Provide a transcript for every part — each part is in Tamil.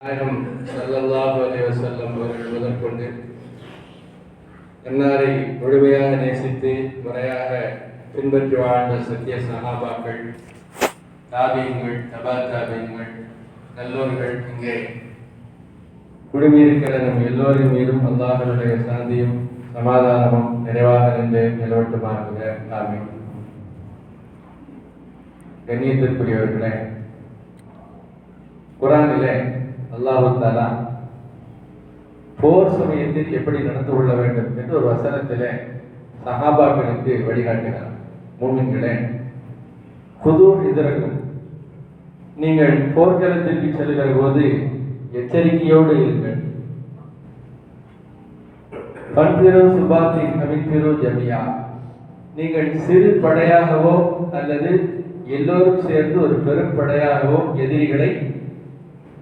நாயகம் ஸல்லல்லாஹு அலைஹி அவர்கள் முதற்கொண்டு அன்னாரை முழுமையாக நேசித்து முறையாக பின்பற்றி வாழ்ந்த சத்திய சகாபாக்கள் தாபியங்கள் தபா தாபியங்கள் நல்லோர்கள் இங்கே குழுமியிருக்கிற நம் எல்லோரின் மீதும் அல்லாஹருடைய சாந்தியும் சமாதானமும் நிறைவாக நின்று நிலவட்டுமாறுகிற ஆமீன். கண்ணியத்திற்குரியவர்களே குரானிலே அல்லாஹு போர் சமயத்தில் எப்படி நடந்து கொள்ள வேண்டும் என்று ஒரு வசனத்திலே சஹாபாக்களுக்கு வழிகாட்டினார். மூமின்களே புது இதரகம் நீங்கள் போர்க்களத்திற்கு செல்கிற போது எச்சரிக்கையோடு இருங்கள். பன்பிரு சுபாத்தி கவித்திரு ஜமியா. நீங்கள் சிறு படையாகவோ அல்லது எல்லோரும் சேர்ந்து ஒரு பெரும் படையாகவோ எதிரிகளை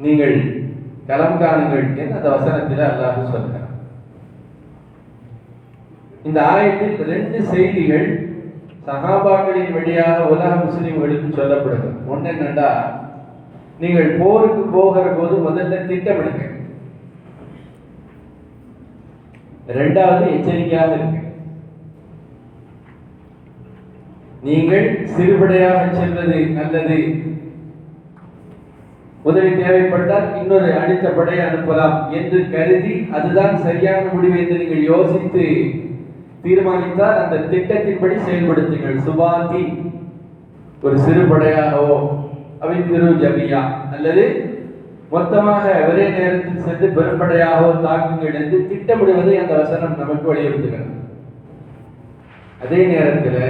நீங்கள் களம் காணுங்கள் அந்த வசனத்தில் அல்லாஹ் சொல்கிறார் இந்த ஆயத்தில் ரெண்டு செய்திகள் சகாபாக்களின் வழியாக உலக முஸ்லீம்களுக்கு சொல்லப்படுது ஒன்று என்னண்டா நீங்கள் போருக்கு போகிற போது முதல்ல திட்டமிடுங்க. ரெண்டாவது எச்சரிக்கையாக இருக்கு நீங்கள் சிறுபடையாக செல்வது நல்லது. உதவி தேவைப்பட்டால் இன்னொரு அடுத்த படையை அனுப்பலாம் என்று கருதி அதுதான் சரியான முடிவு என்று நீங்கள் யோசித்து தீர்மானித்தால் அந்த திட்டத்தின்படி செயல்படுத்துங்கள். சுபாதி ஒரு சிறு படையாகவோ அவித்திரு ஜமியா அல்லது மொத்தமாக ஒரே நேரத்தில் சென்று பெரும்படையாகவோ தாக்குங்கள் என்று திட்டமிடுவதை அந்த வசனம் நமக்கு வலியுறுத்துகிறது. அதே நேரத்தில்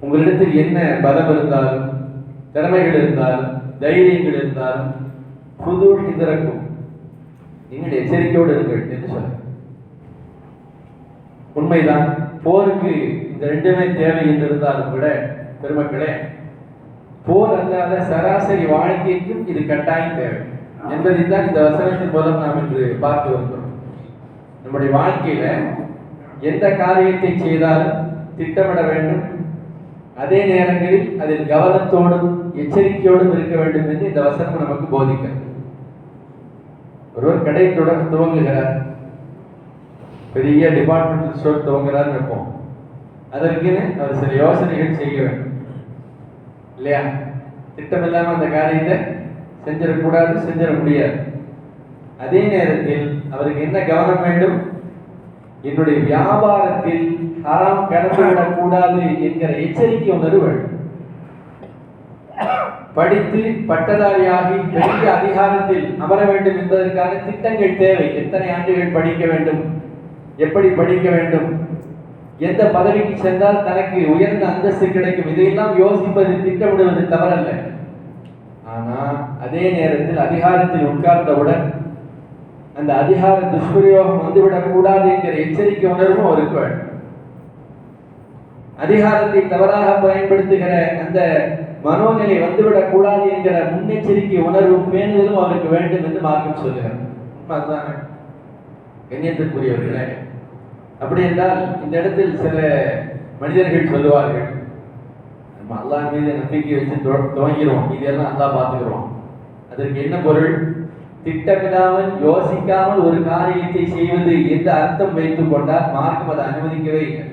உங்களிடத்தில் என்ன பலம் இருந்தாலும் திறமைகள் இருந்தாலும் தைரியங்கள் இருந்தாலும் புது இதற்கும் நீங்கள் எச்சரிக்கையோடு இருங்கள் என்று சொல்ல உண்மைதான் போருக்கு இந்த ரெண்டுமே தேவை என்று இருந்தாலும் கூட பெருமக்களே போர் அல்லாத சராசரி வாழ்க்கைக்கும் இது கட்டாயம் தேவை. என்பதை தான் இந்த வசனத்தின் மூலம் நாம் இன்று பார்த்து வருகிறோம் நம்முடைய வாழ்க்கையில எந்த காரியத்தை செய்தாலும் திட்டமிட வேண்டும் அதே நேரங்களில் அதில் கவனத்தோடும் எச்சரிக்கையோடும் இருக்க வேண்டும் என்று இந்த வசனம் நமக்கு போதிக்கிறது. ஒருவர் கடை தொடர் துவங்குகிறார். பெரிய டிபார்ட்மெண்டல் ஸ்டோர் துவங்குறார் இருப்போம் அதற்குன்னு அவர் சில யோசனைகள் செய்ய வேண்டும். இல்லையா? திட்டம் அந்த காரியத்தை செஞ்சிடக்கூடாது செஞ்சிட முடியாது. அதே நேரத்தில் அவருக்கு என்ன கவனம் வேண்டும்? என்னுடைய வியாபாரத்தில் ஹராம் கடந்துவிடக் கூடாது என்கிற எச்சரிக்கை உணர்வுகள் படித்து பட்டதாரியாகி பெரிய அதிகாரத்தில் அமர வேண்டும் என்பதற்கான திட்டங்கள் தேவை. எத்தனை ஆண்டுகள் படிக்க வேண்டும்? எப்படி படிக்க வேண்டும்? எந்த பதவிக்கு சென்றால் தனக்கு உயர்ந்த அந்தஸ்து கிடைக்கும்? இதையெல்லாம் யோசிப்பது திட்டமிடுவது தவறல்ல. ஆனால் அதே நேரத்தில் அதிகாரத்தில் உட்கார்ந்தவுடன் அந்த அதிகார துஷ்பிரயோகம் வந்துவிடக் கூடாது என்கிற எச்சரிக்கை உணர்வும் அவருக்கு வேண்டும் அதிகாரத்தை தவறாக பயன்படுத்துகிற அந்த மனோநிலை வந்துவிடக் கூடாது என்கிற முன்னெச்சரிக்கை உணர்வு பேணுதலும் அவருக்கு வேண்டும் என்று மார்க்கம் சொல்லுகிறார் கண்ணியத்திற்குரியவர்களே அப்படி என்றால் இந்த இடத்தில் சில மனிதர்கள் சொல்லுவார்கள் நம்ம அல்லாஹ் மீது நம்பிக்கை வச்சு துவங்கிடுவோம் இதெல்லாம் அல்லா பார்த்துக்கிறோம் அதற்கு என்ன பொருள்? திட்டமிடாமல் யோசிக்காமல் ஒரு காரியத்தை செய்வது எந்த அர்த்தம் வைத்துக் கொண்டால் மார்க்கம் அதை அனுமதிக்கவே இல்லை.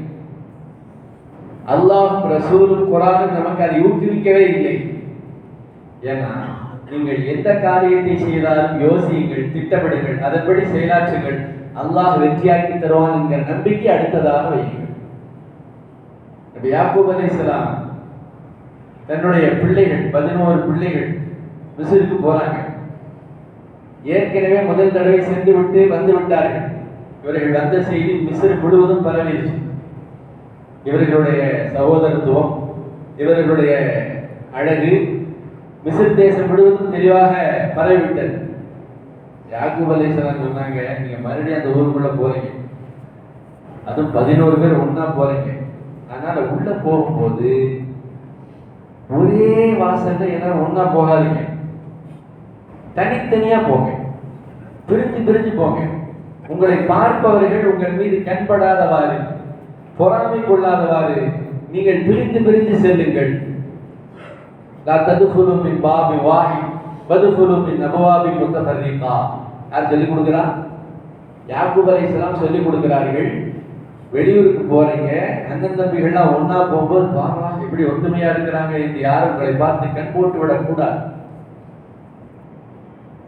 அல்லாஹும் ரசூலும் குரானும் நமக்கு அதை ஊக்குவிக்கவே இல்லை. ஏன்னா நீங்கள் எந்த காரியத்தை செய்தாலும் யோசியுங்கள் திட்டமிடுங்கள் அதன்படி செயலாற்றுங்கள் அல்லாஹ் வெற்றியாக்கி தருவான் என்கிற நம்பிக்கை அடுத்ததாக வையுங்கள். நபி யாக்கூப் அலிஸ்லாம் தன்னுடைய பிள்ளைகள் பதினோரு பிள்ளைகள் மிஸ்ருக்கு போறாங்க. ஏற்கனவே முதல் தடவை சென்று விட்டு வந்து விட்டார்கள். இவர்கள் வந்த செய்தி மிஸ்ர் முழுவதும் பரவிடுச்சு இவர்களுடைய சகோதரத்துவம் இவர்களுடைய அழகு மிஸ்ர் தேசம் முழுவதும் தெளிவாக பரவிவிட்டது. யாக்கூப் அலைஹிஸ்ஸலாம் சொன்னாங்க நீங்க மறுபடியும் அந்த ஊருக்குள்ள போறீங்க. அதுவும் பதினோரு பேர் ஒன்னா போறீங்க. அதனால உள்ள போகும்போது ஒரே வாசல்ல எல்லாரும் ஒன்னா போகாதீங்க. தனித்தனியா போங்க. பிரிஞ்சு பிரிஞ்சு போங்க. உங்களை பார்ப்பவர்கள் உங்கள் மீது கண்படாதவாறு பொறாமை கொள்ளாதவாறு நீங்கள் பிரிந்து பிரிந்து செல்லுங்கள். லா ததுகுலு பாபி வாஹி வதுஃபுலு மின் அபவாபி யார் சொல்லிக் கொடுக்குறா? யாக்கூப் அலைஹிஸ்ஸலாம் சொல்லிக் கொடுக்கிறார்கள். வெளியூருக்கு போறீங்க அண்ணன் தம்பிகள்லாம் ஒன்னா போகும்போது பாருங்களா எப்படி ஒத்துமையா இருக்கிறாங்க என்று யாரும் உங்களை பார்த்து கண் போட்டு விடக்கூடாது.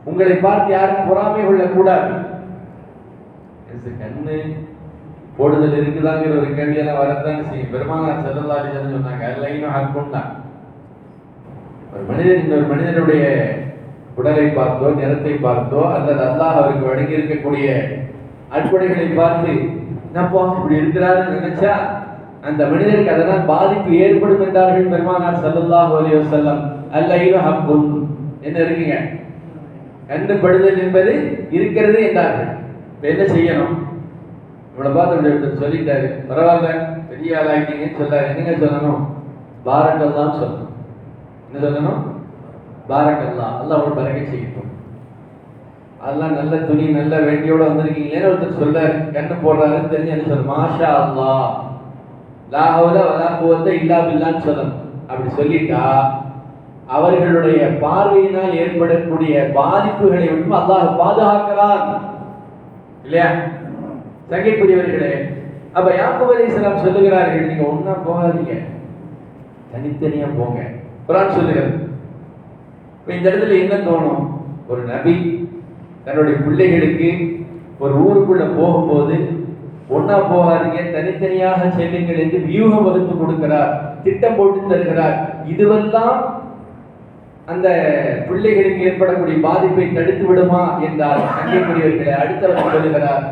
உங்களை பார்த்து யாரும் பொறாமை கொள்ளக்கூடாது. எஸ், கண்ணு போடுதல் இருக்குதாங்கிற ஒரு கேள்வியெல்லாம் வரத்தான் செய்யும். பெருமானார் செல்லல்லாடி சொன்னாங்க லைனும் ஹக்கும் தான் ஒரு மனிதன் இன்னொரு மனிதனுடைய உடலை பார்த்தோ நிறத்தை பார்த்தோ அல்லது அல்லாஹ் அவருக்கு வழங்கி இருக்கக்கூடிய அற்புடைகளை பார்த்து என்னப்போ இப்படி இருக்கிறாருன்னு நினைச்சா அந்த மனிதருக்கு அதனால் பாதிப்பு ஏற்படும் என்றார்கள் பெருமானார் ஸல்லல்லாஹு அலைஹி வஸல்லம். அல்லைஹு ஹக்கும் என்ன இருக்குங்க? கண்டுபடுதல் என்பது இருக்கிறது என்றார்கள். என்ன செய்யணும்? இவ்வளோ பார்த்து ஒருத்தர் சொல்லிட்டாரு. பரவாயில்ல பெரிய ஆளாகிட்டீங்கன்னு சொல்லாரு என்னங்க சொல்லணும்? பாரக்கல்லாம் சொல்லணும். என்ன சொல்லணும்? பாரக்கல்லா. எல்லாம் ஒரு பறக்க செய்யட்டும். அதெல்லாம் நல்ல துணி நல்ல வேண்டியோட வந்திருக்கீங்களேன்னு ஒருத்தர் சொல்ல கண்ணு போடுறாருன்னு தெரிஞ்சு என்ன சொல்ல மாஷா அல்லா லா ஹவுல வலா குவத்த இல்லா பில்லான்னு சொல்லணும். அப்படி சொல்லிட்டா அவர்களுடைய பார்வையினால் ஏற்படக்கூடிய பாதிப்புகளை விட்டு அல்லாஹ் பாதுகாக்கிறான். இல்லையா? சங்கைக்குரியவர்களே அப்ப யாக்கூப் அலைஹிஸ்ஸலாம் சொல்லுகிறார்கள் நீங்க ஒன்னா போகாதீங்க. தனித்தனியா போங்க. குரான் சொல்லுகிறது. இந்த இடத்துல என்ன தோணும்? ஒரு நபி தன்னுடைய பிள்ளைகளுக்கு ஒரு ஊருக்குள்ள போகும்போது ஒன்னா போகாதீங்க தனித்தனியாக செல்லுங்கள் என்று வியூகம் வகுத்து கொடுக்கிறார் திட்டம் போட்டு தருகிறார். இதுவெல்லாம் அந்த பிள்ளைகளுக்கு ஏற்படக்கூடிய பாதிப்பை தடுத்து விடுமா என்றால் அங்கேக்குரியவர்களை அடுத்தவர் சொல்லுகிறார்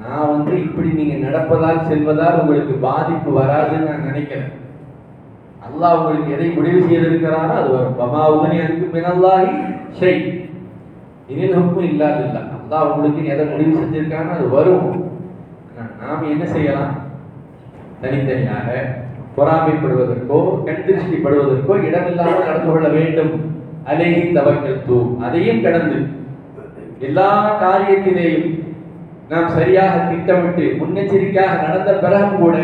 நான் வந்து இப்படி நீங்க நடப்பதால் செல்வதால் உங்களுக்கு பாதிப்பு வராதுன்னு நான் நினைக்கிறேன். அல்லாஹ் உங்களுக்கு எதை முடிவு செய்திருக்கிறாரோ அது வரும். பமா உகனி அன்பு மினல்லாஹி ஷை. இனில் ஹுக்கும் இல்லாது அல்லாஹ் உங்களுக்கு எதை முடிவு செஞ்சிருக்கானோ அது வரும். நாம் என்ன செய்யலாம்? தனித்தனியாக பொறாமைப்படுவதற்கோ கண்திருஷ்டிப்படுவதற்கோ இடமில்லாமல் நடந்து கொள்ள வேண்டும். அலேஹி தவக்கல் தூ. அதையும் கடந்து எல்லா காரியத்திலேயும் நாம் சரியாக திட்டமிட்டு முன்னெச்சரிக்கையாக நடந்த பிறகும் கூட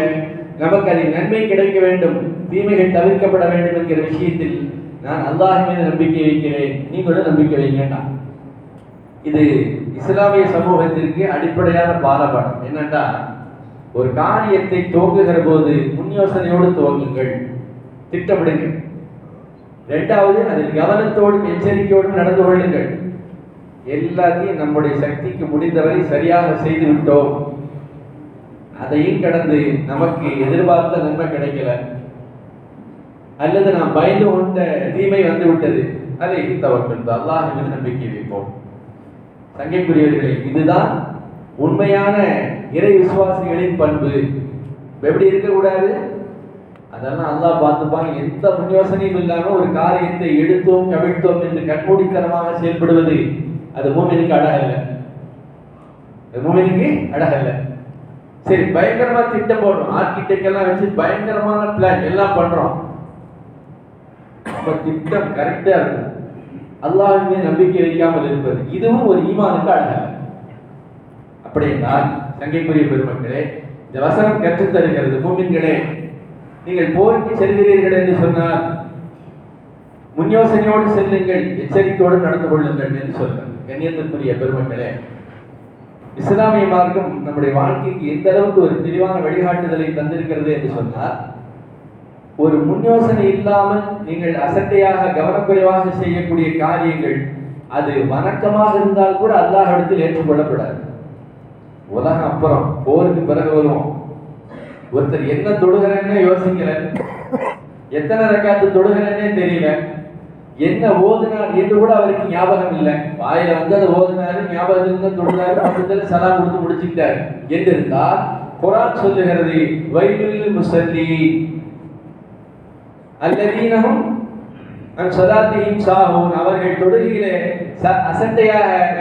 நமக்கு அதில் நன்மை கிடைக்க வேண்டும் தீமைகள் தவிர்க்கப்பட வேண்டும் என்கிற விஷயத்தில் நான் அல்லாஹ் மீது நம்பிக்கை வைக்கிறேன். நீங்களும் நம்பிக்கை வைங்கண்டா இது இஸ்லாமிய சமூகத்திற்கு அடிப்படையான பாரபாடம் என்னன்னா ஒரு காரியத்தை துவங்குகிற போது முன் யோசனையோடு துவங்குங்கள். திட்டமிடுங்கள். இரண்டாவது அதில் கவனத்தோடும் எச்சரிக்கையோடும் நடந்து கொள்ளுங்கள். எல்லாத்தையும் நம்முடைய சக்திக்கு முடிந்தவரை சரியாக செய்து விட்டோம். அதையும் கடந்து நமக்கு எதிர்பார்த்த நன்மை கிடைக்கல. அல்லது நாம் பயந்து கொண்ட தீமை வந்து விட்டது அதை தவறு அல்லாஹ் மீது நம்பிக்கை வைப்போம். சங்கைக்குரியவர்களே இதுதான் உண்மையான இறை விசுவாசிகளின் பண்பு. எப்படி இருக்கக்கூடாது? அதெல்லாம் அல்லாஹ் பார்த்துப்பாங்க எந்த முன் யோசனையும் இல்லாமல் ஒரு காரியத்தை எடுத்தோம் கவிழ்த்தோம் என்று கண்மூடித்தனமாக செயல்படுவது அது மூமினுக்கு அழகல்ல அது மூமினுக்கு அழகல்ல சரி பயங்கரமா திட்டம் போடுறோம் ஆர்கிடெக்ட் எல்லாம் வச்சு பயங்கரமான பிளான் எல்லாம் பண்றோம். அப்ப திட்டம் கரெக்டா இருக்கும். அல்லாஹ் நம்பிக்கை வைக்காமல் இருப்பது இதுவும் ஒரு ஈமானுக்கு அழகல்ல அப்படி என்றால் சங்கைக்குரிய பெருமக்களே. இந்த வசனம் கற்றுத் தருகிறது மூமின்களே. நீங்கள் போருக்கு செல்கிறீர்கள் என்று சொன்னால் முன் யோசனையோடு செல்லுங்கள் எச்சரிக்கையோடு நடந்து கொள்ளுங்கள் என்று சொல்றார் கண்ணியத்திற்குரிய பெருமக்களே இஸ்லாமிய மார்க்கம் நம்முடைய வாழ்க்கைக்கு எந்த அளவுக்கு ஒரு தெளிவான வழிகாட்டுதலை தந்திருக்கிறது என்று சொன்னால் ஒரு முன் யோசனை இல்லாமல் நீங்கள் அசட்டையாக கவனக்குறைவாக செய்யக்கூடிய காரியங்கள் அது வணக்கமாக இருந்தால் கூட அல்லாஹ் இடத்தில் ஏற்றுக்கொள்ளப்படாது. உலகம் அப்புறம் போருக்கு பிறகு வருவோம். ஒருத்தர் என்ன தொடுகிறேன்னு யோசிக்கல. எத்தனை ரக்காத்து தொடுகிறேன்னே தெரியல. என்ன ஓதுனார் என்று கூட அவருக்கு ஞாபகம் இல்லை. வாயில வந்து அதை ஓதுனாரு ஞாபகத்துல இருந்து தொடுனாரு பக்கத்துல சலா கொடுத்து முடிச்சுக்கிட்டாரு. என்று இருந்தால் குரான் சொல்லுகிறது வைலில் முசல்லி அல்லதீனஹும் சதாத்தியும் சாகும் அவர்கள் தொழுகையிலே ச-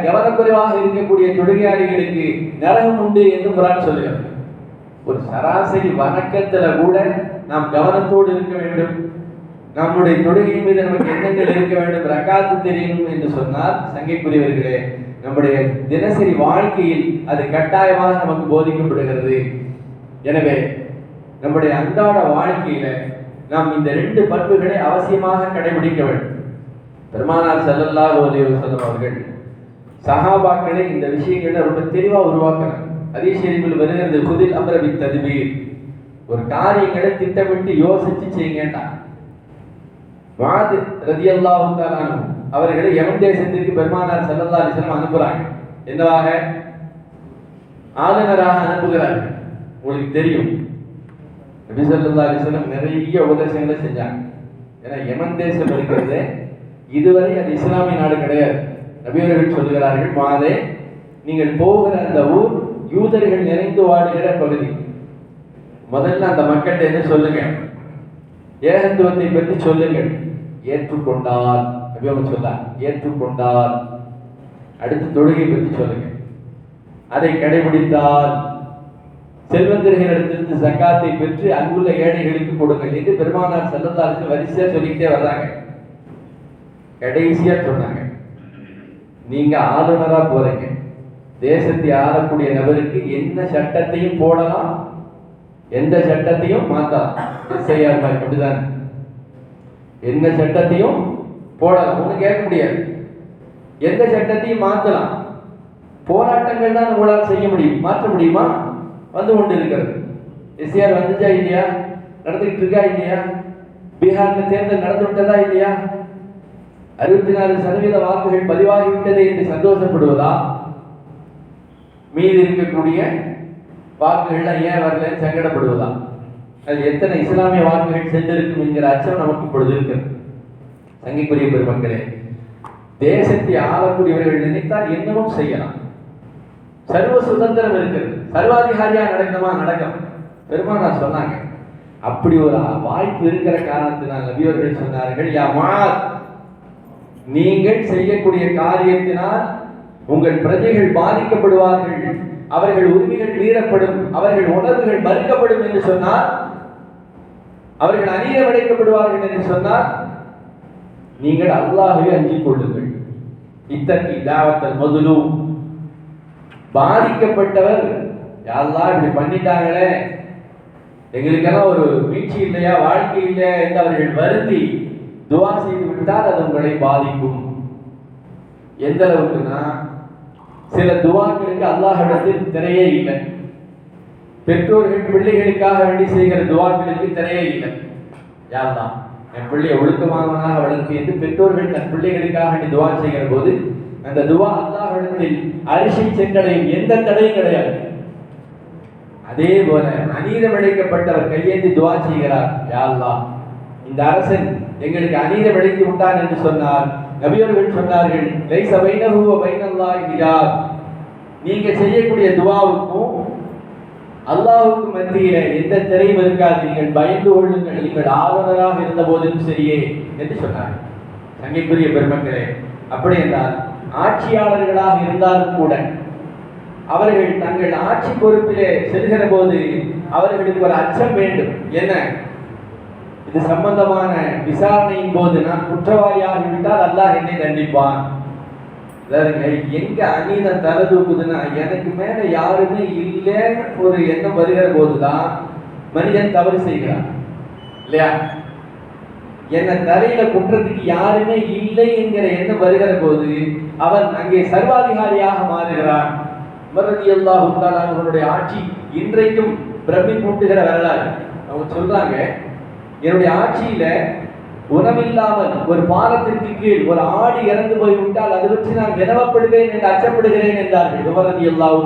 கவனக்குறைவாக இருக்கக்கூடிய தொடுகையாளிகளுக்கு நரகம் உண்டு என்று குரான் சொல்லுகிறது. ஒரு சராசரி வணக்கத்துல கூட நாம் கவனத்தோடு இருக்க வேண்டும். நம்முடைய தொழுகை மீது நமக்கு எண்ணங்கள் இருக்க வேண்டும் ரகாத்து தெரியும் என்று சொன்னால் சங்கைக்குரியவர்களே நம்முடைய தினசரி வாழ்க்கையில் அது கட்டாயமாக நமக்கு போதிக்கப்படுகிறது. எனவே நம்முடைய அன்றாட வாழ்க்கையில நாம் இந்த ரெண்டு பண்புகளை அவசியமாக கடைபிடிக்க வேண்டும். பெருமானார் செல்லல்லா அலைஹி அவர்கள் சஹாபாக்களை இந்த விஷயங்களை ரொம்ப தெளிவாக உருவாக்குறாங்க அதே ஷெரீஃபில் வருகிறது புதில் அமரவி ததுவீர் ஒரு காரியங்களை திட்டமிட்டு யோசிச்சு செய்யுங்கட்டா வாது ரதியல்லாஹு தஆலா அவர்களை யமன் தேசத்திற்கு பெருமானார் செல்லல்லா அலைஹி அனுப்புறாங்க. என்னவாக? ஆளுநராக அனுப்புகிறார்கள். உங்களுக்கு தெரியும். நபிசல்லா அலிஸ்லம் நிறைய உபதேசங்களை செஞ்சாங்க. ஏன்னா யமன் தேசம் இருக்கிறது. இதுவரை அது இஸ்லாமிய நாடு கிடையாது. நபியவர்கள் சொல்லுகிறார்கள் மாதே நீங்கள் போகிற அந்த ஊர் யூதர்கள் நிறைந்து வாடுகிற பகுதி. முதல்ல அந்த மக்கள்கிட்ட என்ன சொல்லுங்க? ஏகத்துவத்தை பற்றி சொல்லுங்கள். ஏற்றுக்கொண்டால் நபியவங்க சொல்ல ஏற்றுக்கொண்டால். அடுத்து தொழுகை பற்றி சொல்லுங்க. அதை கடைபிடித்தால் செல்வந்தர்களிடத்திலிருந்து சக்காத்தை பெற்று அங்குள்ள ஏழைகளுக்கு கொடுங்கள் என்று பெருமானார் செல்லத்தாருக்கு வரிசையா சொல்லிக்கிட்டே வர்றாங்க. கடைசியா சொன்னாங்க. நீங்க ஆளுநரா போறீங்க. தேசத்தை ஆளக்கூடிய நபருக்கு என்ன சட்டத்தையும் போடலாம் எந்த சட்டத்தையும் மாத்தலாம். எஸ்ஐஆர் மாதிரி என்ன சட்டத்தையும் போடலாம். ஒண்ணு கேட்க முடியாது. எந்த சட்டத்தையும் மாத்தலாம். போராட்டங்கள் தான் உங்களால் செய்ய முடியும். மாற்ற முடியுமா? வந்து கொண்டு இருக்கிறது எஸ்ஆர் வந்துச்சா இல்லையா? நடந்துகிட்டு இருக்கா இல்லையா? பீகார்ல தேர்தல் நடந்து விட்டதா இல்லையா? அறுபத்தி நாலு சதவீத வாக்குகள் பதிவாகிவிட்டது என்று சந்தோஷப்படுவதா? மீதி இருக்கக்கூடிய வாக்குகள்லாம் ஏன் வரல சங்கடப்படுவதா? அது எத்தனை இஸ்லாமிய வாக்குகள் சென்றிருக்கும் என்கிற அச்சம் நமக்கு இப்பொழுது இருக்கிறது. சங்கிக்குரிய பெருமக்களே தேசத்தை ஆளக்கூடியவர்கள் நினைத்தால் என்னமும் செய்யலாம். சர்வ சுதந்திரம் இருக்கிறது. சர்வாதிகாரியா நடக்கணுமா? நடக்கும். பெருமானார் சொன்னாங்க. அப்படி ஒரு வாய்ப்பு இருக்கிற காரணத்தினால் நபியவர்கள் சொன்னார்கள் யா நீங்கள் செய்யக்கூடிய காரியத்தினால் உங்கள் பிரஜைகள் பாதிக்கப்படுவார்கள். அவர்கள் உரிமைகள் மீறப்படும். அவர்கள் உணர்வுகள் மறுக்கப்படும் என்று சொன்னால் அவர்கள் அநீதம் அடைக்கப்படுவார்கள் என்று சொன்னால் நீங்கள் அல்லாகவே அஞ்சிக் கொள்ளுங்கள். இத்தகைய தாவத்தல் முதலும் பாதிக்கப்பட்டவர் யாரெல்லாம் இப்படி பண்ணிட்டாங்களே? எங்களுக்கெல்லாம் ஒரு மீட்சி இல்லையா வாழ்க்கை இல்லையா என்று அவர்கள் வருந்தி துவா செய்து விட்டால் அது உங்களை பாதிக்கும். எந்த அளவுக்குன்னா சில துவாக்களுக்கு அல்லாஹிடத்தில் திரையே இல்லை. பெற்றோர்கள் பிள்ளைகளுக்காக வேண்டி செய்கிற துவாக்களுக்கு திரையே இல்லை. யார்தான் என் பிள்ளையை ஒழுக்கமானவனாக வளர்த்து என்று பெற்றோர்கள் தன் பிள்ளைகளுக்காக வேண்டி துவா செய்கிற போது அந்த துவா அல்லாஹிடத்தில் அரிசி சென்றடையும் எந்த தடையும் கிடையாது. அதே போல அநீதம் இழைக்கப்பட்டவர் கையேந்தி துவா செய்கிறார். யா அல்லாஹ் இந்த அரசன் எங்களுக்கு அநீதம் இழைத்து விட்டான் என்று சொன்னார். நபியவர்கள் சொன்னார்கள் லைச பைனஹு வைனல்லா பைனல்லாஹி நீங்க செய்யக்கூடிய துவாவுக்கும் அல்லாஹுக்கும் மத்தியில எந்த திரையும் இருக்காது. நீங்கள் பயந்து கொள்ளுங்கள். நீங்கள் ஆளுநராக இருந்த போதிலும் சரியே என்று சொன்னார் தங்கைக்குரிய பெருமக்களே அப்படி என்றால் ஆட்சியாளர்களாக இருந்தாலும் கூட அவர்கள் தங்கள் ஆட்சி பொறுப்பிலே செல்கிற போது அவர்களுக்கு ஒரு அச்சம் வேண்டும். என்ன? இது சம்பந்தமான விசாரணையின் போது நான் குற்றவாளியாகிவிட்டால் அல்லாஹ் என்னை தண்டிப்பான். எங்க அநீதம் தலை தூக்குதுன்னா எனக்கு மேல யாருமே இல்லைன்னு ஒரு எண்ணம் வருகிற போதுதான் மனிதன் தவறு செய்கிறான். இல்லையா? என்ன தலையில குற்றத்துக்கு யாருமே இல்லை என்கிற எண்ணம் வருகிற போது அவன் அங்கே சர்வாதிகாரியாக மாறுகிறான். மரதி அல்லாஹ் அவர்களுடைய ஆட்சி இன்றைக்கும் பிரமிப்பூட்டுகிற வரலாறு. அவங்க சொல்றாங்க என்னுடைய ஆட்சியில உணவில்லாமல் ஒரு பாலத்திற்கு கீழ் ஒரு ஆடு இறந்து போய்விட்டால் அது வச்சு நான் வினவப்படுவேன் என்று அச்சப்படுகிறேன் என்றார்கள் விவரதி அல்லாஹு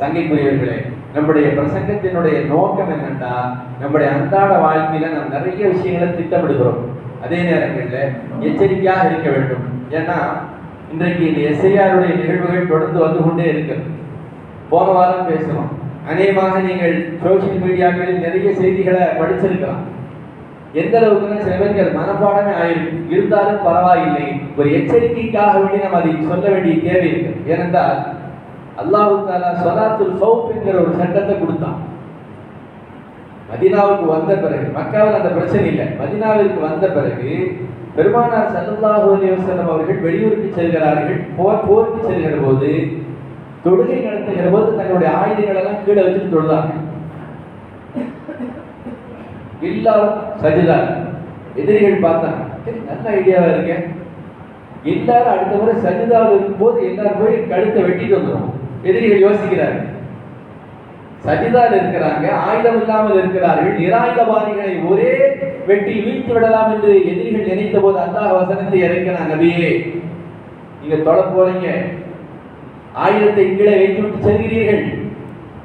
சங்கைக்குரியவர்களே நம்முடைய பிரசங்கத்தினுடைய நோக்கம் என்னன்னா நம்முடைய அன்றாட வாழ்க்கையில நாம் நிறைய விஷயங்களை திட்டமிடுகிறோம். அதே நேரங்களில் எச்சரிக்கையாக இருக்க வேண்டும். ஏன்னா இன்றைக்கு இந்த எஸ்ஐஆருடைய நிகழ்வுகள் தொடர்ந்து வந்து கொண்டே இருக்கிறது. போன வாரம் பேசணும் அநேகமாக நீங்கள் சோசியல் மீடியாக்களில் நிறைய செய்திகளை படிச்சிருக்கலாம். எந்த அளவுக்குன்னு சில பேருக்கு மனப்பாடமே ஆயிருக்கு. இருந்தாலும் பரவாயில்லை. ஒரு எச்சரிக்கைக்காக வேண்டி நம்ம அதை சொல்ல வேண்டிய தேவை இருக்கு. ஏனென்றால் அல்லாஹு தாலா சொலாத்துல் சௌப் என்கிற ஒரு சட்டத்தை கொடுத்தான். மதினாவுக்கு வந்த பிறகு மக்காவில் அந்த பிரச்சனை இல்லை. மதினாவிற்கு வந்த பிறகு பெருமானார் ஸல்லல்லாஹு அலைஹி அவர்கள் வெளியூருக்கு செல்கிறார்கள். போர் போருக்கு செல்கிற போது தொழுகை நடத்துகிற போது தங்களுடைய ஆயுதங்கள் எல்லாம் கீழே வச்சுட்டு தொழுதாங்க. எல்லாரும் சஜிதா எதிரிகள் பார்த்தாங்க. சரி, நல்ல ஐடியாவா இருக்கேன் எல்லாரும் அடுத்த முறை சஜிதாவில் இருக்கும்போது எல்லாரும் போய் கழுத்தை வெட்டிட்டு வந்துடும் எதிரிகள் யோசிக்கிறார்கள் சஜிதால் இருக்கிறாங்க ஆயுதம் இல்லாமல் இருக்கிறார்கள் நிராயுதவாதிகளை ஒரே வெட்டி வீழ்த்து விடலாம் என்று எதிரிகள் நினைத்த போது அல்லாஹ் வசனத்தை இறக்கினான் நபியே. நீங்க தொட போறீங்க. ஆயுதத்தை கீழே வைத்து விட்டு செல்கிறீர்கள்.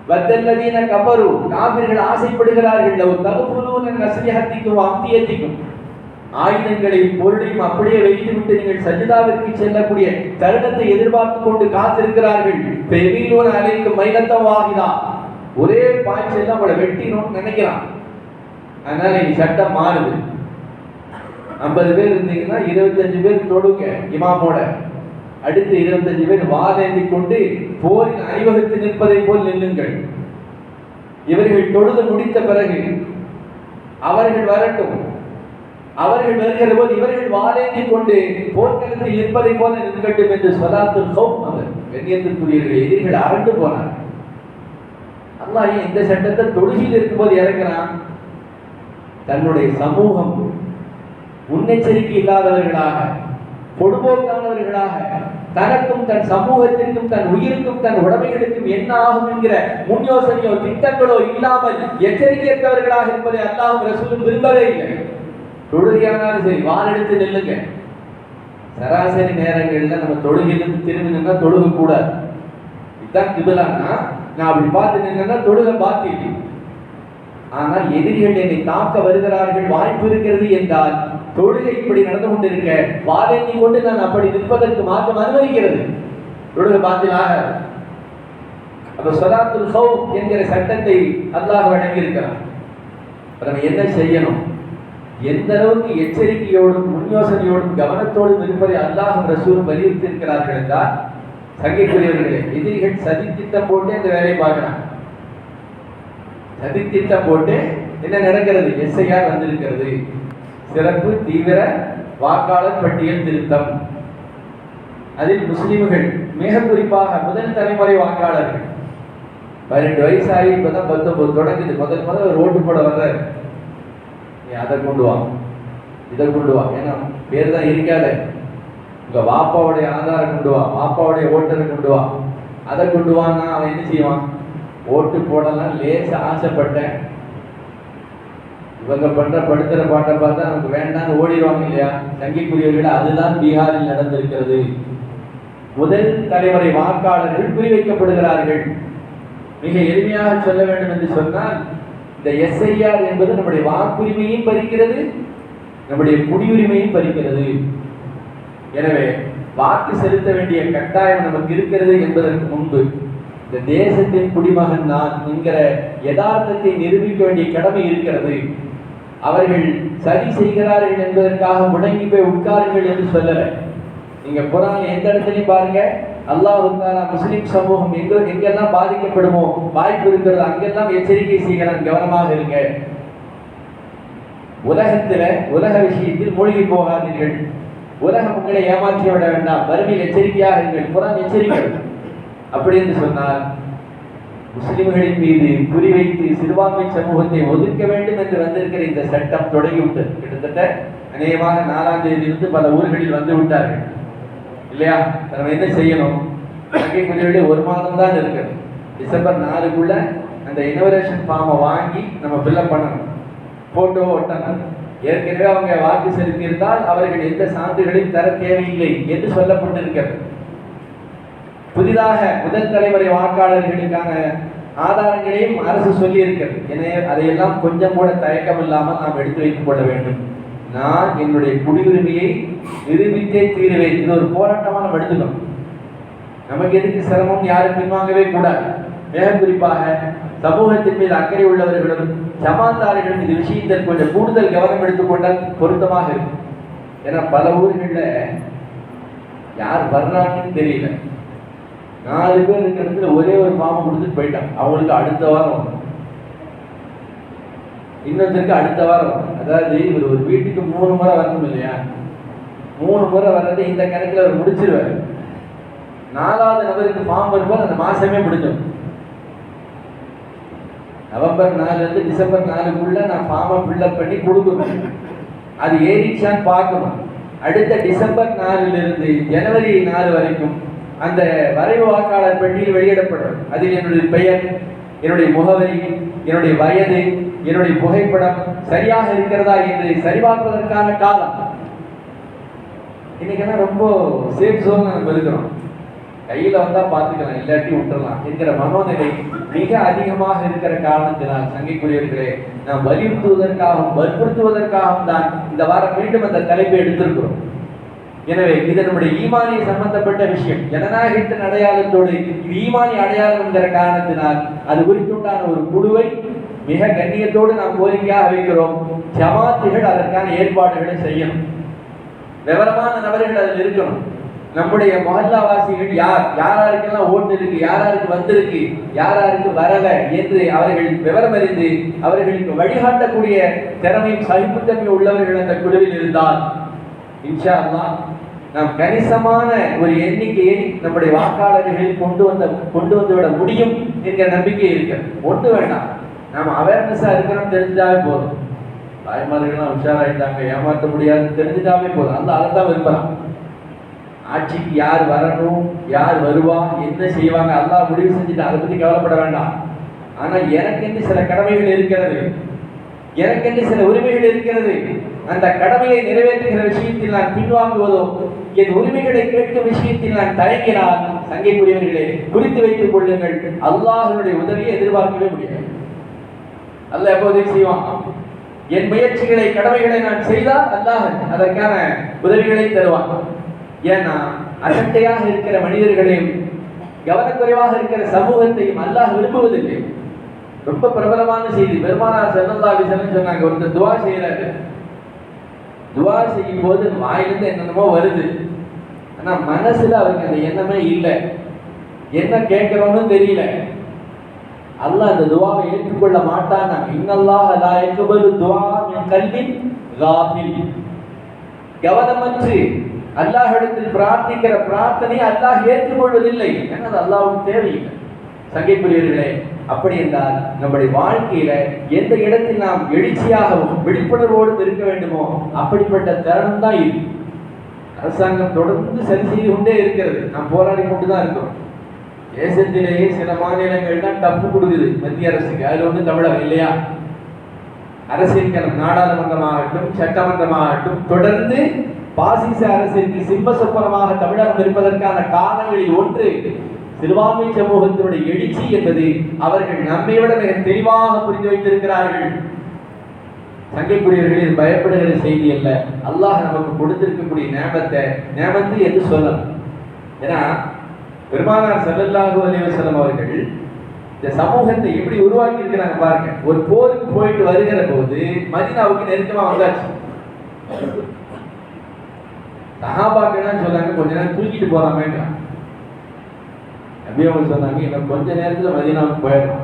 வத்தல்லதீன கபரு காபிர்கள் ஆசைப்படுகிறார்கள். ஒரு தகுபுலூன நஸ்லிஹத்திக்கும் அந்தியத்திக்கும் ஆயுதங்களையும் பொருளையும் அப்படியே வைத்து விட்டு நீங்கள் சஜிதாவிற்கு செல்லக்கூடிய தருணத்தை எதிர்பார்த்து கொண்டு காத்திருக்கிறார்கள். பெமீனோன் அலைக்கு மைலத்தம் வாகிதான் ஒரே பாய்ச்சல் அவளை வெட்டினோம்னு நினைக்கிறான். அதனால நீ சட்டம் மாறுது. ஐம்பது பேர் இருந்தீங்கன்னா இருபத்தஞ்சு பேர் தொடுங்க இமாமோட. அடுத்து இருபத்தஞ்சு பேர் வாதேந்தி கொண்டு போரில் அணிவகுத்து நிற்பதை போல் நில்லுங்கள். இவர்கள் தொழுது முடித்த பிறகு அவர்கள் வரட்டும். அவர்கள் வருகிற போது இவர்கள் வாழேந்தி கொண்டு போர்க்களத்தில் நிற்பதை போல நிற்கட்டும் என்று சொல்லாத்து சௌம் அவர் வெண்ணியத்திற்குரியவர்கள் எதிரிகள் அரண்டு போனார் அல்லாஹ் ஏன் இந்த சட்டத்தை தொழுகையில் இருக்கும்போது இறங்குறான் தன்னுடைய சமூகம் முன்னெச்சரிக்கை இல்லாதவர்களாக பொடுபோக்கானவர்களாக தனக்கும் தன் சமூகத்திற்கும் தன் உயிருக்கும் தன் உடமைகளுக்கும் என்ன ஆகும் என்கிற முன் யோசனையோ திட்டங்களோ இல்லாமல் எச்சரிக்கையற்றவர்களாக இருப்பதை அல்லாஹும் ரசூலும் விரும்பவே இல்லை. தொழுகையானாலும் சரி வால் எடுத்து நில்லுங்க. சராசரி நேரங்களில் நம்ம தொழுகையிலிருந்து திரும்பினா தொழுக கூடாது இதுதான் கிபிலான்னா நான் அப்படி பார்த்து நின்னா தொழுக பாத்தி ஆனால் எதிரிகள் என்னை தாக்க வருகிறார்கள் வாய்ப்பு இருக்கிறது என்றால் தொழுகை இப்படி நடந்து கொண்டிருக்க வாதேந்தி கொண்டு நான் அப்படி நிற்பதற்கு மாற்றம் அனுமதிக்கிறது. தொழுகை பாத்திலாக அப்ப சொலாத்துல் ஹவுப் என்கிற சட்டத்தை அல்லாஹ் வழங்கியிருக்கிறான். அப்ப நம்ம என்ன செய்யணும்? எந்த அளவுக்கு எச்சரிக்கையோடும் முன்யோசனையோடும் கவனத்தோடும் இருப்பதை அல்லாஹ் ரசூலும் வலியுறுத்தி இருக்கிறார்கள் என்றால் சங்கைக்குரியவர்களே எதிரிகள் சதித்திட்டம் போட்டு இந்த வேலையை பார்க்கிறாங்க. சதித்திட்டம் போட்டு என்ன நடக்கிறது? எஸ்ஐஆர் வந்திருக்கிறது. சிறப்பு தீவிர வாக்காளர் பட்டியல் திருத்தம். அதில் முஸ்லிம்கள் மிக குறிப்பாக முதல் தலைமுறை வாக்காளர்கள். பன்னெண்டு வயசாகி இப்பதான் பத்தொன்பது தொடங்குது. முதல் முதல் ரோட்டு போட வர்ற நீ அதை கொண்டு வா. இதை கொண்டு வா. ஏன்னா பேர் தான் இருக்காத. உங்க வாப்பாவுடைய ஆதாரம் கொண்டு வா வாப்பாவுடைய ஓட்டரை கொண்டு வா. அதை கொண்டு வான்னா அவன் என்ன செய்வான்? ஓட்டு போடலாம் லேச ஆசைப்பட்டேன். இவங்க பண்ற படுத்துற பாட்டை பார்த்தா நமக்கு வேண்டாம்னு ஓடிடுவாங்க இல்லையா? சங்கிக்குரியவர்கள் அதுதான் பீகாரில் நடந்திருக்கிறது. முதல் தலைமுறை வாக்காளர்கள் குறிவைக்கப்படுகிறார்கள். மிக எளிமையாக சொல்ல வேண்டும் என்று சொன்னால் இந்த எஸ்ஐஆர் என்பது நம்முடைய வாக்குரிமையும் பறிக்கிறது நம்முடைய குடியுரிமையும் பறிக்கிறது. எனவே வாக்கு செலுத்த வேண்டிய கட்டாயம் நமக்கு இருக்கிறது என்பதற்கு முன்பு இந்த தேசத்தின் குடிமகன் நான் என்கிற யதார்த்தத்தை நிரூபிக்க வேண்டிய கடமை இருக்கிறது. அவர்கள் சரி செய்கிறார்கள் என்பதற்காக முடங்கி போய் உட்காருங்கள் என்று சொல்லலை. நீங்க குரான் எந்த இடத்துலையும் பாருங்க. அல்லாஹ் தாலா முஸ்லிம் சமூகம் எங்க எங்கெல்லாம் பாதிக்கப்படுமோ வாய்ப்பு இருக்கிறது அங்கெல்லாம் எச்சரிக்கை செய்கிறான் கவனமாக இருங்க. உலகத்துல உலக விஷயத்தில் மூழ்கி போகாதீர்கள். உலகம் உங்களை ஏமாற்றி விட வேண்டாம். வறுமையில் எச்சரிக்கையாக இருங்கள். புறம் எச்சரிக்கை. அப்படி என்று சொன்னால் முஸ்லிம்களின் மீது குறிவைத்து சிறுபான்மை சமூகத்தை ஒதுக்க வேண்டும் என்று வந்திருக்கிற இந்த சட்டம் தொடங்கிவிட்டது கிட்டத்தட்ட அநேகமாக நாலாம் தேதியிலிருந்து பல ஊர்களில் வந்து விட்டார்கள். இல்லையா? நம்ம என்ன செய்யணும்? குறியீடு ஒரு மாதம் தான் இருக்கு டிசம்பர் நாலுக்குள்ள அந்த இனோவேஷன் ஃபார்மை வாங்கி நம்ம ஃபில்அப் பண்ணணும். போட்டோ ஒட்டணும். ஏற்கனவே அவங்க வாக்கு செலுத்தியிருந்தால் அவர்கள் எந்த சான்றுகளையும் தர தேவையில்லை என்று சொல்லப்பட்டிருக்கிறது. புதிதாக முதல் தலைமுறை வாக்காளர்களுக்கான ஆதாரங்களையும் அரசு சொல்லியிருக்கிறது. எனவே அதையெல்லாம் கொஞ்சம் கூட தயக்கம் இல்லாமல் நாம் எடுத்து வைத்துக் கொள்ள வேண்டும். நான் என்னுடைய குடியுரிமையை நிரூபித்தே தீருவேன். இது ஒரு போராட்டமாக நம்ம எடுத்துக்கணும் நமக்கு எதுக்கு சிரமம்? யாரும் பின்வாங்கவே கூடாது. மிக குறிப்பாக சமூகத்தின் மீது அக்கறை உள்ளவர்களும் சமாந்தாரிகளும் இது விஷயத்தில் கொஞ்சம் கூடுதல் கவனம் எடுத்துக்கொண்டால் பொருத்தமாக இருக்கும். ஏன்னா பல ஊர்களில் யார் வர்றாங்கன்னு தெரியல. நாலு பேர் இருக்கிற இடத்துல ஒரே ஒரு பாம்பு கொடுத்துட்டு போயிட்டான் அவங்களுக்கு அடுத்த வாரம் வரும். இன்னொருத்தருக்கு அடுத்த வாரம் அதாவது இவர் ஒரு வீட்டுக்கு மூணு முறை வரணும் இல்லையா? மூணு முறை வர்றது இந்த கணக்கில் அவர் முடிச்சிருவார். நாலாவது நபருக்கு ஃபார்ம் வரும்போது அந்த மாசமே முடிஞ்சிடும். நவம்பர் நாலுலேருந்து டிசம்பர் நாலுக்குள்ள நான் ஃபார்மை ஃபில்லப் பண்ணி கொடுக்கணும். அது ஏறிச்சான்னு பார்க்கணும். அடுத்த டிசம்பர் நாலுலேருந்து ஜனவரி நாலு வரைக்கும் அந்த வரைவு வாக்காளர் பட்டியல் வெளியிடப்படும். அதில் என்னுடைய பெயர் என்னுடைய முகவரி என்னுடைய வயது என்னுடைய புகைப்படம் சரியாக இருக்கிறதா என்று சரிபார்ப்பதற்கான காலம். இன்னைக்கெல்லாம் ரொம்ப சேஃப் ஜோன் நம்ம இருக்கிறோம். கையில் வந்தால் பார்த்துக்கலாம் இல்லாட்டி விட்டுறலாம். என்கிற மனோநிலை மிக அதிகமாக இருக்கிற காரணத்தினால் சங்கைக்குரியவர்களே நாம் வலியுறுத்துவதற்காகவும் வற்புறுத்துவதற்காகவும் தான் இந்த வாரம் மீண்டும் அந்த தலைப்பை எடுத்திருக்கிறோம். எனவே இது நம்முடைய ஈமானிய சம்பந்தப்பட்ட விஷயம். ஜனநாயகத்தின் அடையாளத்தோடு இது ஈமானிய அடையாளம் என்கிற காரணத்தினால் அது குறித்துண்டான ஒரு குழுவை மிக கண்ணியத்தோடு நாம் கோரிக்கையாக வைக்கிறோம். ஜமாத்துகள் அதற்கான ஏற்பாடுகளை செய்யணும். விவரமான நபர்கள் அதில் இருக்கணும். நம்முடைய மாநிலவாசிகள் யார்? யாராருக்கெல்லாம் ஓட்டு இருக்கு? யாராருக்கு வந்திருக்கு? யாராருக்கு வரல என்று அவர்கள் விவரம் அறிந்து அவர்களுக்கு வழிகாட்டக்கூடிய திறமையும் சகிப்புத்தன்மை உள்ளவர்கள் அந்த குழுவில் இருந்தால் இன்ஷா அல்லா நாம் கணிசமான ஒரு எண்ணிக்கையை நம்முடைய வாக்காளர்களில் கொண்டு வந்த கொண்டு வந்து விட முடியும் என்கிற நம்பிக்கை இருக்கு. ஒன்று வேண்டாம். நாம் அவேர்னஸா இருக்கிறோம் தெரிஞ்சாவே போதும். தாய்மார்கள்லாம் உஷாராயிட்டாங்க ஏமாற்ற முடியாதுன்னு தெரிஞ்சுட்டாவே போதும். அந்த அதைத்தான் விரும்பலாம் ஆட்சிக்கு யார் வரணும் யார் வருவா என்ன செய்வாங்க அல்லாஹ் முடிவு செஞ்சுட்டு அதை பற்றி கவலைப்பட வேண்டாம். ஆனால் எனக்கென்று சில கடமைகள் இருக்கிறது. எனக்கென்று சில உரிமைகள் இருக்கிறது. அந்த கடமையை நிறைவேற்றுகிற விஷயத்தில் நான் பின்வாங்குவதோ என் உரிமைகளை கேட்கும் விஷயத்தில் நான் தயங்கினால் சங்கைக்குரியவர்களே குறித்து வைத்துக் கொள்ளுங்கள். அல்லாஹனுடைய உதவியை எதிர்பார்க்கவே முடியாது. அல்ல எப்போ உதவி செய்வான். என் முயற்சிகளை கடமைகளை நான் செய்தால் அல்லாஹ் அதற்கான உதவிகளை தருவான். ஏன்னா அசட்டையாக இருக்கிற மனிதர்களையும் கவனக்குறைவாக இருக்கிற சமூகத்தையும் அல்லாஹ் விரும்புவதில்லை. ரொம்ப பிரபலமான செய்தி. பெருமானார் செல்லல்லா சொன்னாங்க ஒருத்தர் துவா செய்யறாரு துவா செய்யும் போது வாயிலிருந்து என்னென்னமோ வருது. ஆனா மனசுல அவருக்கு அந்த எண்ணமே இல்லை. என்ன கேட்கிறோம்னு தெரியல. அல்லாஹ் அந்த துவாவை ஏற்றுக்கொள்ள மாட்டானா இன்னல்லாஹ் லா யக்பலு துவா மின் கல்பின் காஃபில். கவனமற்று அல்லாஹ்விடத்தில் பிரார்த்திக்கிற பிரார்த்தனை அல்லாஹ் ஏற்றுக்கொள்வதில்லை. ஏன்னா அது அல்லாஹ்வுக்கு தேவையில்லை சங்கைக்குரியவர்களே அப்படி என்றால் நம்முடைய வாழ்க்கையில எந்த இடத்தில் நாம் எழுச்சியாகவும் விழிப்புணர்வோடும் இருக்க வேண்டுமோ அப்படிப்பட்ட தருணம் தான் இது. அரசாங்கம் தொடர்ந்து சரி செய்து கொண்டே இருக்கிறது. நாம் போராடி கொண்டு தான் இருக்கிறோம். தேசத்திலேயே சில மாநிலங்கள் தான் தப்பு கொடுக்குது மத்திய அரசுக்கு. அதில் வந்து தமிழகம் இல்லையா? அரசியல் களம் நாடாளுமன்றமாகட்டும் சட்டமன்றமாகட்டும் தொடர்ந்து பாசிச அரசிற்கு சிம்ம சொப்பனமாக தமிழகம் இருப்பதற்கான காரணங்களில் ஒன்று. சிறுபான்மை சமூகத்தினுடைய எழுச்சி என்பது அவர்கள் நம்மை மிக தெளிவாக புரிந்து வைத்திருக்கிறார்கள். சங்கைக்குரியவர்கள் பயப்படுகிற செய்தி அல்ல. அல்லாஹ் நமக்கு கொடுத்திருக்கக்கூடிய நேமத்தை நேமத்து என்று சொல்லலாம். ஏன்னா பெருமானார் செல்லல்லாஹு அலிவசலம் அவர்கள் இந்த சமூகத்தை எப்படி உருவாக்கி இருக்கிறாங்க பாருங்க. ஒரு போருக்கு போயிட்டு வருகிற போது மதினாவுக்கு நெருக்கமா வந்தாச்சு. சஹாபாக்கெல்லாம் சொன்னாங்க கொஞ்ச நேரம் தூக்கிட்டு போறாமேன்றான் அப்படியே அவங்க சொன்னாங்க இன்னும் கொஞ்ச நேரத்தில் மதியனாவுக்கு போயிடலாம்.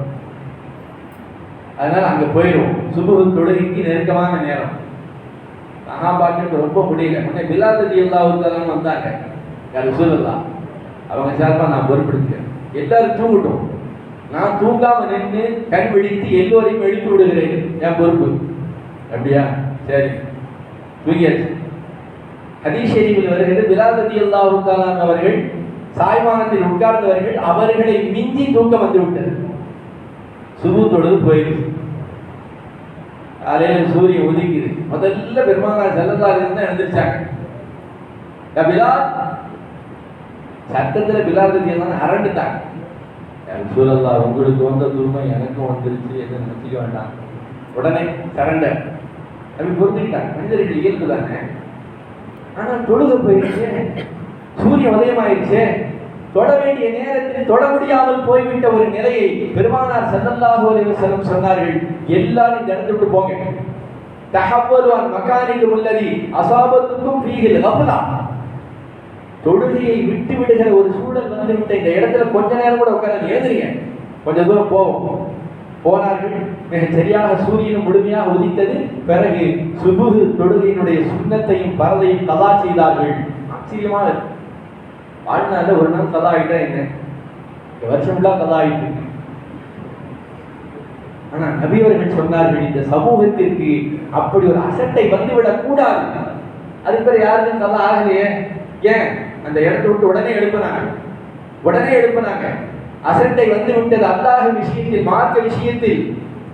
அதனால அங்கே போயிடும் சுபுகு தொழுகைக்கு நெருக்கமான நேரம். சஹாபாக்களுக்கு ரொம்ப முடியல. உடனே பிலால் ரதி அல்லாஹ் வந்தாங்க. யார் சொல்லலாம் அவங்க சார்பா நான் பொறுப்படுத்துகிறேன் எல்லாரும் தூங்கட்டும். நான் தூங்காம நின்று கண் விழித்து எல்லோரையும் எழுப்பி விடுகிறேன். என் பொறுப்பு. அப்படியா? சரி. தூங்கியாச்சு. ஹதீஸ் ஷெரீஃபில் வருகிறது பிலால் ரதி அல்லாஹ் அவர்கள் சாய்மானத்தில் உட்கார்ந்தவர்கள் அவர்களை மிஞ்சி தூக்கம் வந்து விட்டது சுபு தொழுது போயிடுச்சு. காலையில் சூரியன் உதிக்குது. முதல்ல பெருமானா செல்லதாரி இருந்தால் எழுந்திருச்சாங்க. பிலால்? சட்டத்துல பிலால் ரதி எல்லாம் அரண்டுட்டாங்க. சூழல்லா உங்களுக்கு வந்த துருமை எனக்கும் வந்துருச்சு என்று நினைச்சிக்க வேண்டாம். உடனே சரண்டர் அப்படி புரிஞ்சுக்கிட்டாங்க மனிதர்கள் இயல்பு தானே. ஆனால் தொழுக போயிடுச்சு சூரிய உதயமாயிடுச்சு தொட வேண்டிய நேரத்தில் தொட முடியாமல் போய்விட்ட ஒரு நிலையை பெருமானார் ஸல்லல்லாஹு அலைஹி வஸல்லம் சொன்னார்கள். எல்லாரும் இந்த இடத்தை விட்டு போங்க. தஹவ்வலு அன் உள்ளதி அசாபத்துக்கும் ஃபீஹில் கஃலா தொழுகையை விட்டு விடுகிற ஒரு சூழல் வந்துவிட்ட. இந்த இடத்துல கொஞ்ச நேரம் கூட உட்கார எழுதுறீங்க கொஞ்ச தூரம் போவோம். போனார்கள். மிக சரியாக சூரியன் முழுமையாக உதித்தது. பிறகு சுபுகு தொழுகையினுடைய சுண்ணத்தையும் பரதையும் கதா செய்தார்கள். ஆச்சரியமாக இருக்கு வாழ்நாளில் ஒரு நாள் கதா ஆகிட்டா என்ன? வருஷம் ஃபுல்லாக கதா ஆகிட்டு ஆனால் ஆனா நபியவர்கள் சொன்னார்கள் இந்த சமூகத்திற்கு அப்படி ஒரு அசட்டை வந்துவிடக் கூடாது. அதுக்கு பேர் யாருக்கும் சொல்ல ஆகலையே? ஏன்? அந்த இடத்தை விட்டு உடனே எழுப்பினாங்க உடனே எழுப்புனாங்க. அசட்டை வந்து விட்டது. அல்லாஹ் விஷயத்தில் மார்க்க விஷயத்தில்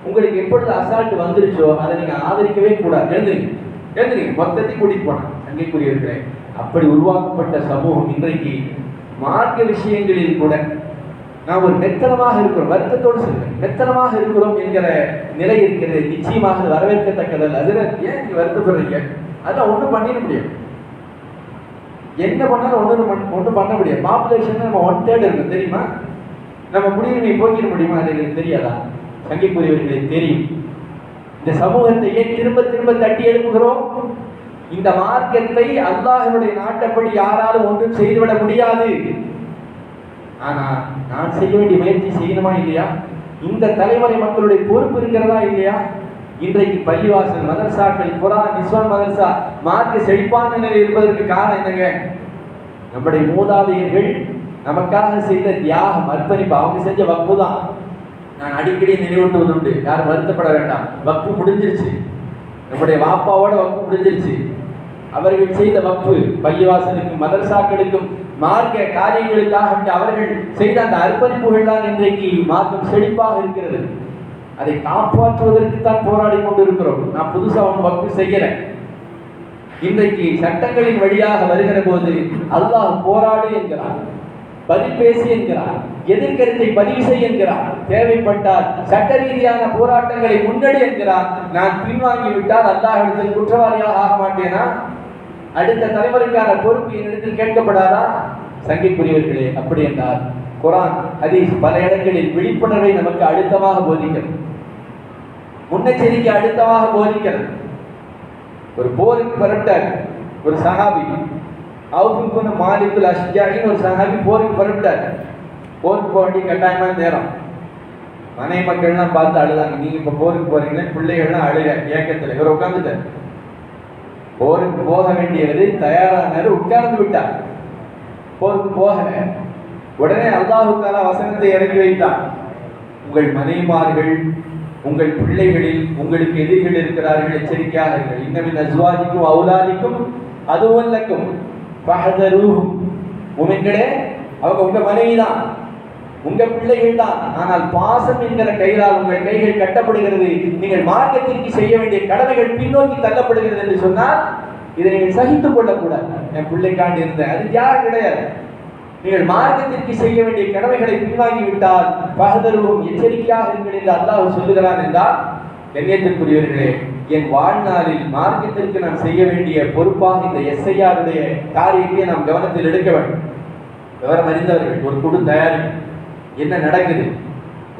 உங்களுக்கு எப்பொழுது அசால்ட் வந்துருச்சோ அதை நீங்க ஆதரிக்கவே கூடாது. எழுந்துருங்க. எழுந்துருங்க. மொத்தத்தையும் கூட்டிட்டு போனேன் அங்கே கூறியிருக்கிறேன். அப்படி உருவாக்கப்பட்ட சமூகம் இன்றைக்கு மார்க்க விஷயங்களில் கூட நாம் ஒரு மெத்தனமாக இருக்கிறோம். வருத்தத்தோடு சொல்றேன். மெத்தனமாக இருக்கிறோம் என்கிற நிலை இருக்கிறது. நிச்சயமாக அது வரவேற்கத்தக்கதல்ல. அதுல ஏன் நீ வருத்தப்படுறீங்க? அதெல்லாம் ஒன்றும் பண்ணிட முடியும் என்ன பண்ணாலும் ஒன்று ஒன்றும் பண்ண முடியாது. பாப்புலேஷன் நம்ம ஒன் தேர்ட் இருக்கும். தெரியுமா? நம்ம குடியுரிமை போக்கிட முடியுமா அது எங்களுக்கு தெரியாதா? சங்கிக்குரியவர்களுக்கு தெரியும். இந்த சமூகத்தை ஏன் திரும்ப திரும்ப தட்டி எழுப்புகிறோம்? இந்த மார்க்கத்தை அல்லாஹனுடைய நாட்டப்படி யாராலும் ஒன்றும் செய்துவிட முடியாது. ஆனா நான் செய்ய வேண்டிய முயற்சி செய்யணுமா இல்லையா? இந்த தலைமுறை மக்களுடைய பொறுப்பு இருக்கிறதா இல்லையா? இன்றைக்கு பள்ளிவாசல் மதரசாக்கள் குரான் நிஸ்வான் மதரசா மார்க்க செழிப்பான நிலையில் இருப்பதற்கு காரணம் என்னங்க? நம்முடைய மூதாதையர்கள் நமக்காக செய்த தியாகம் அர்ப்பணிப்பு அவங்க செஞ்ச வப்பு தான். நான் அடிக்கடி நினைவூட்டுவது உண்டு யாரும் வருத்தப்பட வேண்டாம். வப்பு முடிஞ்சிருச்சு. நம்முடைய வாப்பாவோட வப்பு முடிஞ்சிருச்சு. அவர்கள் செய்த வப்பு பள்ளிவாசலுக்கும் மதரசாக்களுக்கும் மார்க்க காரியங்களுக்காக அவர்கள் செய்த அந்த அர்ப்பணிப்புகள் தான் இன்றைக்கு மார்க்கம் செழிப்பாக இருக்கிறது. அதை காப்பாற்றுவதற்கு தான் போராடி கொண்டிருக்கிறோம். நான் புதுசாக ஒன்று வக்கு செய்கிறேன் இன்றைக்கு சட்டங்களின் வழியாக வருகிற போது அல்லாஹ் போராடு என்கிறான். பதில் பேசி என்கிறார். எதிர்கருத்தை பதிவு செய் என்கிறார். தேவைப்பட்டால் சட்ட ரீதியான போராட்டங்களை முன்னெடு என்கிறார். நான் பின்வாங்கி விட்டால் அல்லாஹிடத்தில் குற்றவாளியாக ஆக மாட்டேனா? அடுத்த தலைவருக்கான பொறுப்பு என்னிடத்தில் கேட்கப்படாதா? சங்கிக்குரியவர்களே அப்படி என்றார் குரான் ஹதீஸ் பல இடங்களில் விழிப்புணர்வை நமக்கு அழுத்தமாக போதிக்கிறது. முன்னெச்சரிக்கை அழுத்தமாக போதிக்கிறது. ஒரு போருக்கு பரட்ட ஒரு சகாபி அவுஃபுக்குன்னு மாலிக்குல் அஷ்ஜாரின்னு ஒரு சஹாபி போருக்கு புறப்பட்டார். போருக்கு போக வேண்டிய கட்டாயமான நேரம். மனை மக்கள்லாம் பார்த்து அழுதாங்க. நீங்க இப்ப போருக்கு போறீங்களே? பிள்ளைகள்லாம் அழுக ஏக்கத்துல. இவர் உட்காந்துட்டார் போருக்கு போக வேண்டியவர் தயாரானார் உட்கார்ந்து விட்டார். போருக்கு போகல உடனே அல்லாஹுக்கான வசனத்தை இறங்கி வைத்தான். உங்கள் மனைமார்கள் உங்கள் பிள்ளைகளில் உங்களுக்கு எதிரிகள் இருக்கிறார்கள் எச்சரிக்கையாக இன்னமின் அஸ்வாதிக்கும் அவுலாதிக்கும் அதுவல்லக்கும். இல்லக்கும் உமென்களே அவங்க உங்க மனைவி தான் உங்க பிள்ளைகள் தான் ஆனால் பாசம் என்கிற கையால் உங்கள் கைகள் கட்டப்படுகிறது. நீங்கள் மார்க்கத்திற்கு செய்ய வேண்டிய கடமைகள் பின்னோக்கி தள்ளப்படுகிறது என்று சொன்னால் இதை நீங்கள் சகித்துக் கொள்ளக்கூடாது. என் பிள்ளைக்காண்டு இருந்தேன் அது யார் கிடையாது. நீங்கள் மார்க்கத்திற்கு செய்ய வேண்டிய கடமைகளை பின்வாங்கி விட்டால் பகதருவும் எச்சரிக்கையாக இருங்கள் என்று அல்லாஹ் சொல்லுகிறான் என்றால் கண்ணியத்திற்குரியவர்களே என் வாழ்நாளில் மார்க்கத்திற்கு நான் செய்ய வேண்டிய பொறுப்பாக இந்த எஸ்ஐஆருடைய காரியத்தை நாம் கவனத்தில் எடுக்க வேண்டும். விவரம் அறிந்தவர்கள் ஒரு குழு தயாரிக்கும் என்ன நடக்குது?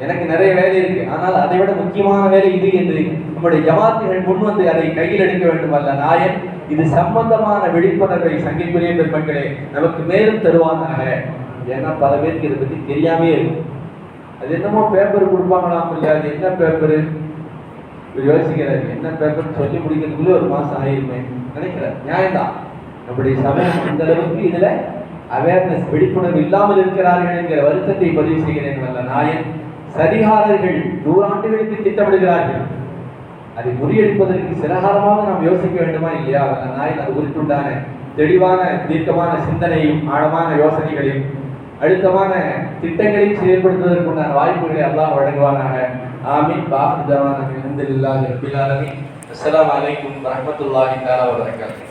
எனக்கு நிறைய வேலை இருக்கு. ஆனால் அதை விட முக்கியமான வேலை இது என்று நம்முடைய ஜமாத்துகள் முன் வந்து அதை கையில் எடுக்க வேண்டும் அல்ல. நாயன் இது சம்பந்தமான விழிப்புணர்வை சங்கிக்குரிய பெருமக்களே நமக்கு மேலும் தருவானாக. ஏன்னா பல பேருக்கு இதை பத்தி தெரியாமே இருக்கும் அது என்னமோ பேப்பர் கொடுப்பாங்களாம் இல்லையா? அது என்ன பேப்பரு யோசிக்கிறார் என்ன பேப்பர் சொல்லி முடிக்கிறதுக்குள்ள ஒரு மாசம் ஆயிருமே? நினைக்கிறார். நியாயம்தான். நம்முடைய சமயம் அந்த அளவுக்கு இதுல அவேர்னஸ் விழிப்புணர்வு இல்லாமல் இருக்கிறார்கள் என்கிற வருத்தத்தை பதிவு செய்கிறேன் வல்ல நாயன் சரிகாரர்கள் நூறாண்டுகளுக்கு திட்டமிடுகிறார்கள். அதை முறியடிப்பதற்கு சிறகாரமாக நாம் யோசிக்க வேண்டுமா இல்லையா? வல்ல நாயன் அது குறித்துண்டான தெளிவான தீர்க்கமான சிந்தனையும் ஆழமான யோசனைகளையும் அழுத்தமான திட்டங்களையும் செயல்படுத்துவதற்குண்டான வாய்ப்புகளை எல்லாம் வழங்குவானாக. ஆமீன். பாஹிதவான அல்ஹம்துலில்லாஹி ரப்பில் ஆலமீன். அஸ்ஸலாமு அலைக்கும் வரஹ்மத்துல்லாஹி தஆலா வபரகாத்துஹு.